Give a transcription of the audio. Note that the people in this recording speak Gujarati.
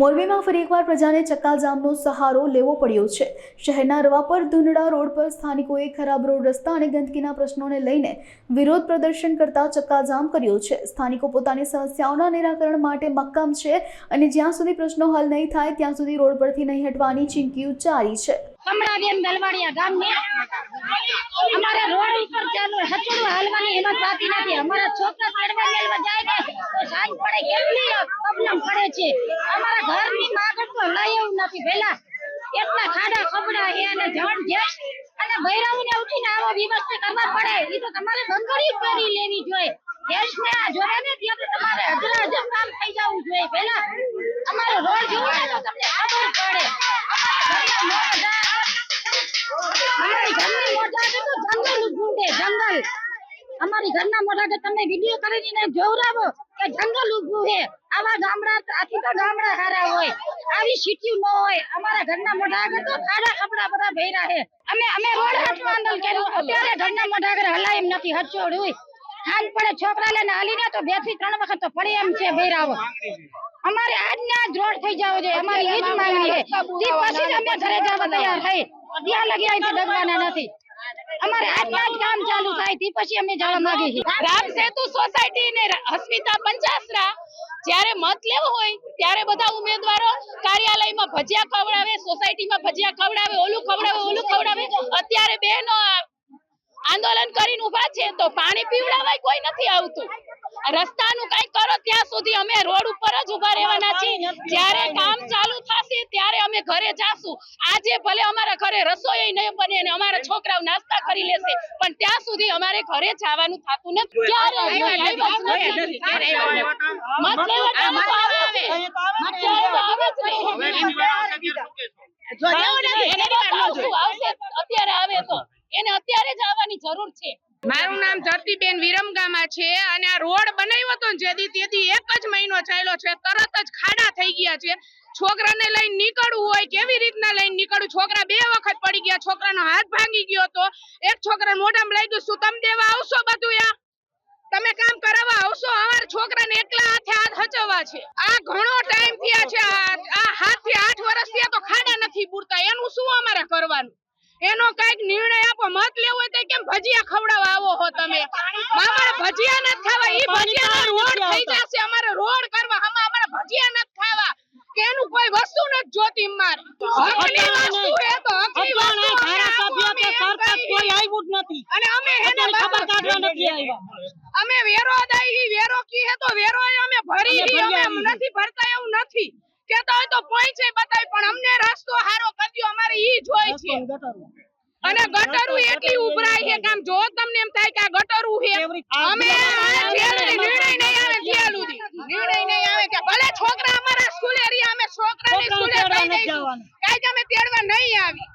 મોરબીમાં ફરી એકવાર પ્રજાને ચક્કાજામનો સહારો લેવો પડ્યો છે. શહેરના રવાપર ધુંડડા રોડ પર સ્થાનિકોએ ખરાબ રોડ રસ્તા અને ગંદકીના પ્રશ્નોને લઈને વિરોધ પ્રદર્શન કરતા ચક્કાજામ કર્યો છે. સ્થાનિકો પોતાની સમસ્યાઓના નિરાકરણ માટે મક્કમ છે અને જ્યાં સુધી પ્રશ્નો હલ નહીં થાય, ત્યાં સુધી રોડ પરથી નહીં હટવાની ચીમકી ઉચ્ચારી છે. અમારે રોડ ઉપર ચાલુ હચડું હાલવાની હિંમત થતી નથી. અમારા છોકરા ચડવા મેળવા જાય તો સાંજ પડે કેટલી પ્રોબ્લેમ પડે છે. અમારા ઘરની માગણ તો લઈ એવું નથી પેલા એટલા ખાડા ખબડા છે અને જણ જેસ અને બૈરાઓને ઉઠીને આવો વ્યવસ્થા કરવા પડે. એ તો તમારે બંગડી કરી લેવી જોઈએ. દેશને આ જોડે ને ત્યારે તમારે હજરા હજર કામ થઈ જવું જોઈએ પેલા અમારો રોડ જોવો ને તો તમને ખબર પડે. અમારી જમીન મોટા કે તો જંગલ ઊભું જંગલ. અમારી ઘરના મોઢા કે તમે વિડિયો કરીને જોવરાવો કે જંગલ ઉભું છે આવા ગામડા, આથી તો ગામડા હારા હોય. આવી સિટી ન હોય. અમારા ઘરના મોઢા આગળ તો ખાડા કપડા બધા ભેરા છે અમે અમે રોડ હાથમાં આંદોલન કર્યું. અત્યારે ઘરના મોઢા આગળ હલાય એમ નથી, હચોડ હોય. ખાન પડે છોકરા લઈને હાલીને તો બેથી ત્રણ વખત તો પડે એમ છે ભેરાવો અમારે આજના આજ રોડ થઈ જાવ છે અમારી એ જ માંગણી છે પછી અમે ઘરે જવા તૈયાર થઈ. ત્યાં લગી અહીંથી ડગવાના નથી. અમારે આજના કામ ચાલુ થાય, તે પછી અમે જવા માંગી છીએ. રામ સેતુ સોસાયટી ને અસ્મિતા પંચાસરા, જ્યારે મત લેવો હોય, ત્યારે બધા ઉમેદવારો કાર્યાલયમાં ભજીયા ખવડાવે સોસાયટીમાં ભજીયા ખવડાવે, ઓલું ખવડાવે ઓલું ખવડાવે. અત્યારે બહેનો આંદોલન કરીને ઊભા છે, તો પાણી પીવડાવાય કોઈ નથી આવતું. રસ્તાનું કઈ કરો, ત્યાં સુધી અમે રોડ ઉપર જ ઊભા રહેવાના છીએ. જ્યારે ઘરે જાશું. આજે ભલે અમારા ઘરે રસોઈ નહીં બને અને અમારા છોકરાઓ નાસ્તા કરી લેશે પણ ત્યાં સુધી અમારે ઘરે જવાનું થતું નથી. અત્યારે આવે. જ નહીં. એને તો આવશું, આવશે અત્યારે આવે તો. એને અત્યારે જ આવવાની જરૂર છે. મારું નામ ધરતીબેન વિરમગામા છે અને આ રોડ બનાવ્યો હતો જેથી તેથી એક જ મહિનો ચાલ્યો છે. તરત જ ખાડા થઈ ગયા છે. છોકરાને લઈને નીકળવું હોય, કેવી રીતના લઈને નીકળવું છોકરા બે વખત પડી ગયા, છોકરાનો હાથ ભાંગી ગયો તો એક છોકરા મોઢામાં લાગ્યું શું તમે દેવા આવશો બધું યા? તમે કામ કરાવવા આવશો? અમારા છોકરાને એકલા હાથે હાથ હચવવા છે. આ ઘણો ટાઈમ થયા છે. આ હાથથી આઠ વર્ષ થયા તો ખાડા નથી પૂરતા. એનું શું અમારે કરવાનું? એનો કંઈક નિર્ણય આપો. મત લેવો હોય તો કેમ ભજીયા ખવડાવવા આવો હો તમે? અમારે ભજીયા નથી ખાવા. ઈ રોડ થઈ જશે અમારે રોડ કરવા હમણાં અમારે ભજીયા નથી ખાવા કે એનું કોઈ વસ્તુ નથી જોતી માર હકની વસ્તુ હે તો હકની વસ્તુ અમને આપો, અમે એમ કહીએ. અને અમે હેને બાબા અમે વેરો અદાય વેરો કી હે તો વેરો અમે ભરી હી અમે નથી ભરતા એવું નથી. કેતા હોય તો પહોંચે બતાય પણ અમને રસ્તો હારો કર્યો અમારે ઈ જોઈ છે. અને ગટરું એટલી ઉભરાય છે કે આમ જો તમને એમ થાય કે આ ગટરું છે. અમે આ જેલ ને નિર્ણય નહીં આવે જેલ સુધી. નિર્ણય નહીં આવે કે ભલે છોકરા અમારા સ્કૂલે રહ્યા અમે છોકરાને સ્કૂલે દઈ દઈશું. કાઈ કે અમે તેડવા નહીં આવી.